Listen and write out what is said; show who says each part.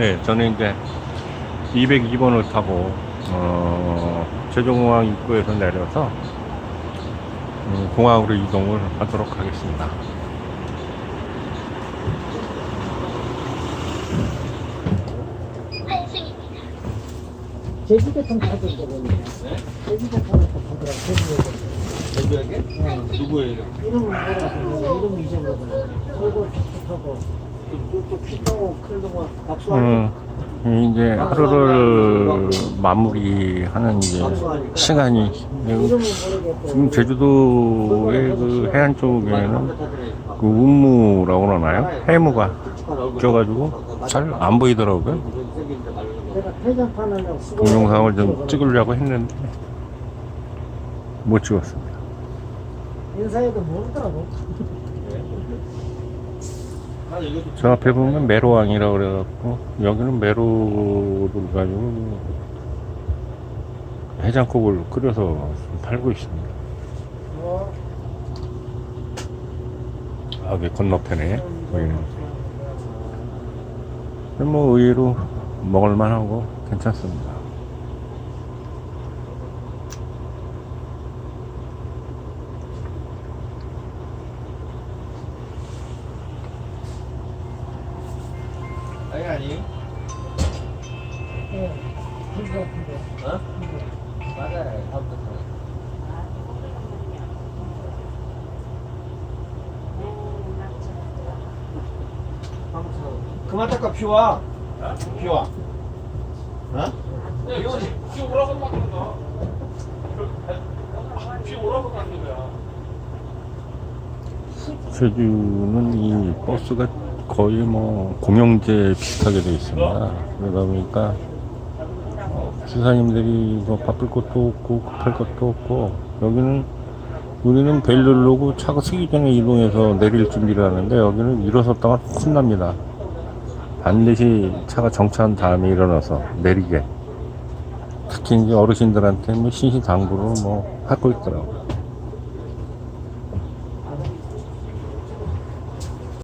Speaker 1: 네, 저는 이제 202번을 타고 어, 제주공항 입구에서 내려서 음, 공항으로 이동을 하도록 하겠습니다.
Speaker 2: 제주도청 가도 되거든요. 제주도청 가도 가더라고. 제주도청.
Speaker 3: 제주에게? 누구예요?
Speaker 2: 이름은 몰라서 이름 잊어버려. 그리고 하고
Speaker 1: 음, 이제 하루를 마무리하는 이제 시간이 지금 제주도의 그 해안 쪽에는 그 운무라고 그러나요? 해무가 껴가지고 잘 안 보이더라고요. 동영상을 좀 찍으려고 했는데 못 찍었습니다.
Speaker 2: 인사해도 모르더라고.
Speaker 1: 저 앞에 보면 메로왕이라고 그래갖고 여기는 메로를 가지고 해장국을 끓여서 팔고 있습니다.
Speaker 2: 뭐
Speaker 1: 아, 그 건너편에 보이는. 뭐 의외로 먹을만하고 괜찮습니다.
Speaker 3: 아니 아니.
Speaker 2: 예.
Speaker 3: 어? 맞아요. 다음부터. 그만 닦아 비와. 비와. 어?
Speaker 4: 비 오라고 막는 거. 비 오라고 막는 거야.
Speaker 1: 제주는 이 버스가 거의 뭐 공영제 비슷하게 돼 있습니다. 그러다 보니까 기사님들이 뭐 바쁠 것도 없고 급할 것도 없고 여기는 우리는 벨 누르고 차가 서기 전에 이동해서 내릴 준비를 하는데 여기는 일어섰다가 혼납니다. 반드시 차가 정차한 다음에 일어나서 내리게. 특히 이제 어르신들한테 뭐 신신당부를 뭐 하고 있더라고요.